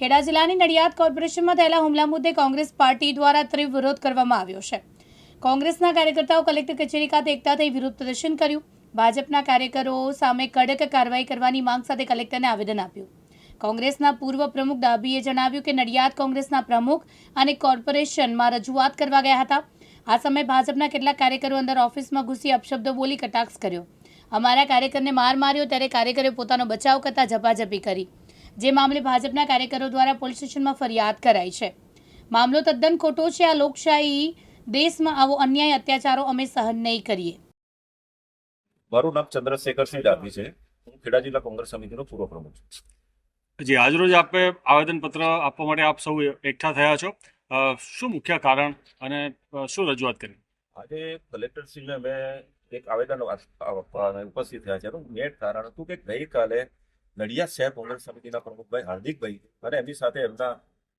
ખેડા જિલ્લાની નડિયાદ કોર્પોરેશનમાં થયેલા હુમલા મુદ્દે કોંગ્રેસ પાર્ટી દ્વારા તીવ્ર વિરોધ કરવામાં આવ્યો છે. કોંગ્રેસના કાર્યકર્તાઓ કલેક્ટર કચેરી ખાતે એકતા થઈ વિરોધ પ્રદર્શન કર્યું. ભાજપના કાર્યકરો સામે કડક કાર્યવાહી કરવાની માંગ સાથે કલેક્ટરને આવેદન આપ્યું. કોંગ્રેસના પૂર્વ પ્રમુખ ડાબીએ જણાવ્યું કે નડિયાદ કોંગ્રેસના પ્રમુખ અને કોર્પોરેશનમાં રજૂઆત કરવા ગયા હતા. આ સમયે ભાજપના કેટલાક કાર્યકરો અંદર ઓફિસમાં ઘૂસી અપશબ્દો બોલી કટાક્ષ કર્યો. અમારા કાર્યકરને માર માર્યો, ત્યારે કાર્યકરે પોતાનો બચાવ કરતા ઝપાઝપી કરી. જે મામલે ભાજપના કાર્યકરો દ્વારા પોલીસ સ્ટેશનમાં ફરિયાદ કરાઈ છે. મામલો તદ્દન ખોટો છે. આ લોકશાહી દેશમાં આવો અન્યાય અત્યાચારો અમે સહન નહીં કરીએ. મારું નામ ચંદ્રશેખરસિંહ ડાભી છે. હું ખેડા જિલ્લા કોંગ્રેસ સમિતિનો પૂર્વ પ્રમુખ છું. જી આજરોજ આપે આવેદનપત્ર આપવા માટે આપ સૌ એકઠા થયા છો. શું મુખ્ય કારણ અને શું રજૂઆત કરી? આજે કલેક્ટરશ્રીને અમે એક આવેદન ઉપસ્થિત થયા છે. એનું કારણ હતું કે ગઈકાલે નડિયાદ શહેર કોંગ્રેસ સમિતિના પ્રમુખભાઈ હાર્દિકભાઈ અને એમની સાથે એમના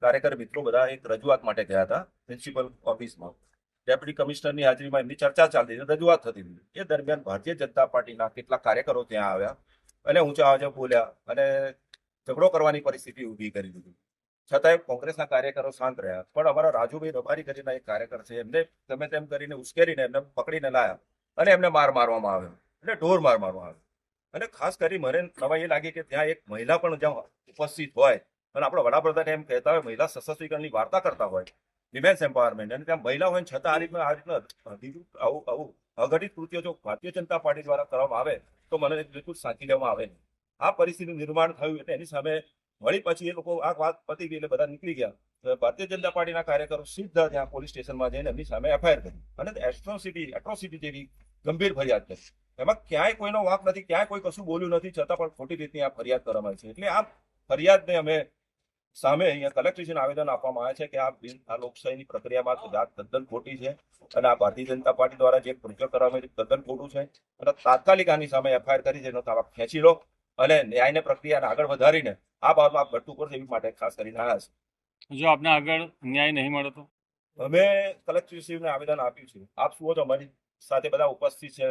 કાર્યકર મિત્રો બધા એક રજૂઆત માટે ગયા હતા, પ્રિન્સિપલ ઓફિસમાં. ડેપ્યુટી કમિશનરની હાજરીમાં એમની ચર્ચા ચાલતી હતી રજૂઆત થતી હતી. એ દરમિયાન ભારતીય જનતા પાર્ટીના કેટલાક કાર્યકરો ત્યાં આવ્યા અને ઊંચા અવાજે બોલ્યા અને ઝઘડો કરવાની પરિસ્થિતિ ઊભી કરી દીધી. છતાંય કોંગ્રેસના કાર્યકરો શાંત રહ્યા. પણ અમારા રાજુભાઈ રબારી કરીને એક કાર્યકર છે. એમને ગમે તેમ કરીને ઉશ્કેરીને એમને પકડીને લાયા અને એમને માર મારવામાં આવ્યો. એટલે ઢોર માર મારવામાં આવ્યો. અને ખાસ કરી મને નવાઈ એ લાગે કે ત્યાં એક મહિલા પણ જ્યાં ઉપસ્થિત હોય, અને આપણો વડાપ્રધાન એમ કહેતા હોય, મહિલા સશક્તિકરણની વાર્તા કરતા હોય, વિમેન્સ એમ્પાવરમેન્ટ, અને ત્યાં મહિલા હોય છતાં આ રીતના આ રીતના આવું આવું અઘટિત કૃત્યો જો ભારતીય જનતા પાર્ટી દ્વારા કરવામાં આવે, તો મને બિલકુલ સાચી લેવામાં આવે નહીં. આ પરિસ્થિતિનું નિર્માણ થયું એટલે એની સામે વળી પછી એ લોકો આ વાત પતી ગઈ એટલે બધા નીકળી ગયા. ભારતીય જનતા પાર્ટીના કાર્યકરો સીધા ત્યાં પોલીસ સ્ટેશનમાં જઈને એમની સામે એફઆઈઆર કરી. અને એટ્રોસિટી એટ્રોસિટી જેવી ગંભીર ફરિયાદ કરી. એમાં ક્યાંય કોઈનો વાંક નથી ક્યાંય કોઈ કશું બોલ્યું નથી છતાં પણ ખોટી રીતની આ ફરિયાદ કરવામાં આવી છે. એટલે આ ફરિયાદને અમે સામે અહીંયા કલેક્ટ્રેશન આવેદન આપવામાં આવે છે કે આ બિલ આ લોકશાહીની પ્રક્રિયામાં વાત તદ્દન ખોટી છે અને આ ભારતીય જનતા પાર્ટી દ્વારા જે કૃત્ય કરવામાં છે તદ્દન ખોટું છે અને તાત્કાલિક આની સામે એફઆઈઆર કરી છે એનો તાબા ખેંચી લો અને ન્યાયને પ્રક્રિયાને આગળ વધારીને આ બાબતમાં આપ ભરતું કરશે એવી માટે ખાસ કરીને આવ્યા છે. જો આપને આગળ ન્યાય નહીં મળે તો? અમે કલેક્ટરશ્રીને આવેદન આપ્યું છે. આપ શું છો અમારી સાથે બધા ઉપસ્થિત છે.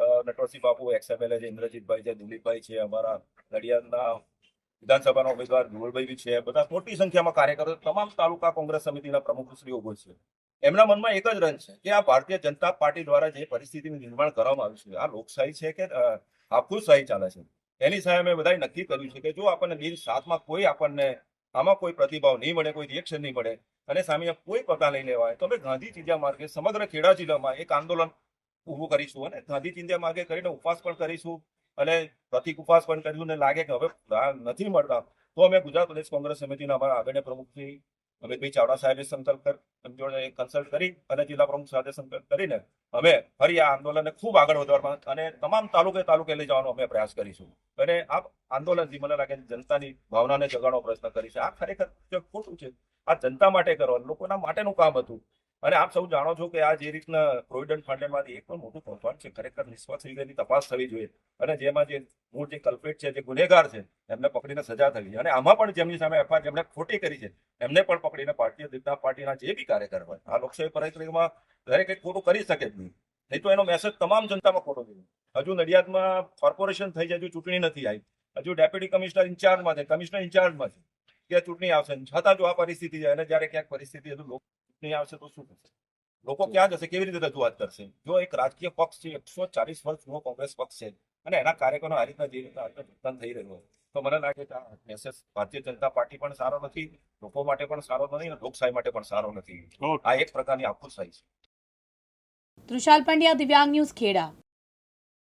નટવરસિંહ બાપુ એક્સએમએલએ છે, ઇન્દ્રજીતભાઈ છે, દિલીપભાઈ છે, અમારા નડિયાદના વિધાનસભાના ઉમેદવાર ધુવલભાઈ બી છે, બધા મોટી સંખ્યામાં કાર્યકરો તમામ તાલુકા કોંગ્રેસ સમિતિના પ્રમુખશ્રીઓ ઊભો છે. એમના મનમાં એક જ રંજ છે કે આ ભારતીય જનતા પાર્ટી દ્વારા જે પરિસ્થિતિનું નિર્માણ કરવામાં આવ્યું છે, આ લોકશાહી છે કે આખુશાહી ચાલે છે? એની સામે અમે બધાએ નક્કી કર્યું છે કે જો આપણને દિન સાતમાં કોઈ આપણને આમાં કોઈ પ્રતિભાવ નહીં મળે, કોઈ રિએક્શન નહીં મળે અને સામે કોઈ પગલાં નહીં લેવાય, તો અમે ગાંધી ચીજા માર્ગે સમગ્ર ખેડા જિલ્લામાં એક આંદોલન ઊભું કરીશું અને ગાંધી ચિંધ્યા માર્ગે કરીને ઉપવાસ પણ કરીશું. અને પ્રતિક ઉપવાસ પણ કરીશું ને લાગે કે હવે નથી મળતા. તો અમે ગુજરાત પ્રદેશ કોંગ્રેસ સમિતિના અમારા આગળના પ્રમુખ અમિતભાઈ ચાવડા સાહેબે સંકલ્પ જોડે કન્સલ્ટ કરી અને જિલ્લા પ્રમુખ સાથે સંકલ્પ કરીને અમે ફરી આ આંદોલનને ખૂબ આગળ વધારવા અને તમામ તાલુકે તાલુકે લઈ જવાનો અમે પ્રયાસ કરીશું. અને આ આંદોલનથી મને લાગે જનતાની ભાવનાને જગાડવાનો પ્રયત્ન કરીશું આ ખરેખર ખોટું છે. આ જનતા માટે કરવાનું, લોકોના માટેનું કામ હતું. અને આપ સૌ જાણો છો કે આ જે રીતના પ્રોવિડન્ટ ફંડમાંથી એક પણ મોટું કૌભાંડ છે, ખરેખર નિષ્ફળ થઈ ગયેલી તપાસ થવી જોઈએ. અને જેમાં જે મૂળ જે કલ્પેટ છે, જે ગુનેગાર છે, એમને પકડીને સજા થવી અને આમાં પણ જેમની સામે એફઆઈઆર જેમણે ખોટી કરી છે, એમને પણ પકડીને ભારતીય જનતા પાર્ટીના જે બી કાર્યકર હોય, આ લોકશાહી પરિક્રમામાં દરેક ખોટું કરી શકે જ નહીં. નહીં તો એનો મેસેજ તમામ જનતામાં ખોટો થયો હજુ નડિયાદમાં કોર્પોરેશન થઈ જાય, હજુ ચૂંટણી નથી આવી. હજુ ડેપ્યુટી કમિશનર ઇન્ચાર્જમાં છે કમિશનર ઇન્ચાર્જમાં છે. કે ચૂંટણી આવશે? છતાં જો આ પરિસ્થિતિ છે અને જ્યારે ક્યાંક પરિસ્થિતિ હજુ ચૂંટણી આવશે તો શું થશે? લોકો ક્યાં જશે? કેવી રીતે રજૂઆત કરશે. જો એક રાજકીય પક્ષ છે એકસો ચાલીસ વર્ષ જૂનો કોંગ્રેસ પક્ષ છે અને એના કાર્યકરો આ રીતના જે રીતે આ રીતના થઈ રહ્યું હોય તો મને લાગે કે આ મેસેજ ભારતીય જનતા પાર્ટી પણ સારો નથી લોકો માટે પણ સારો નથી અને લોકશાહી માટે પણ સારો નથી. આ એક પ્રકારની આપખુદશાહી છે. તૃષાલ પંડ્યા દિવ્યાંગ ન્યૂઝ ખેડા.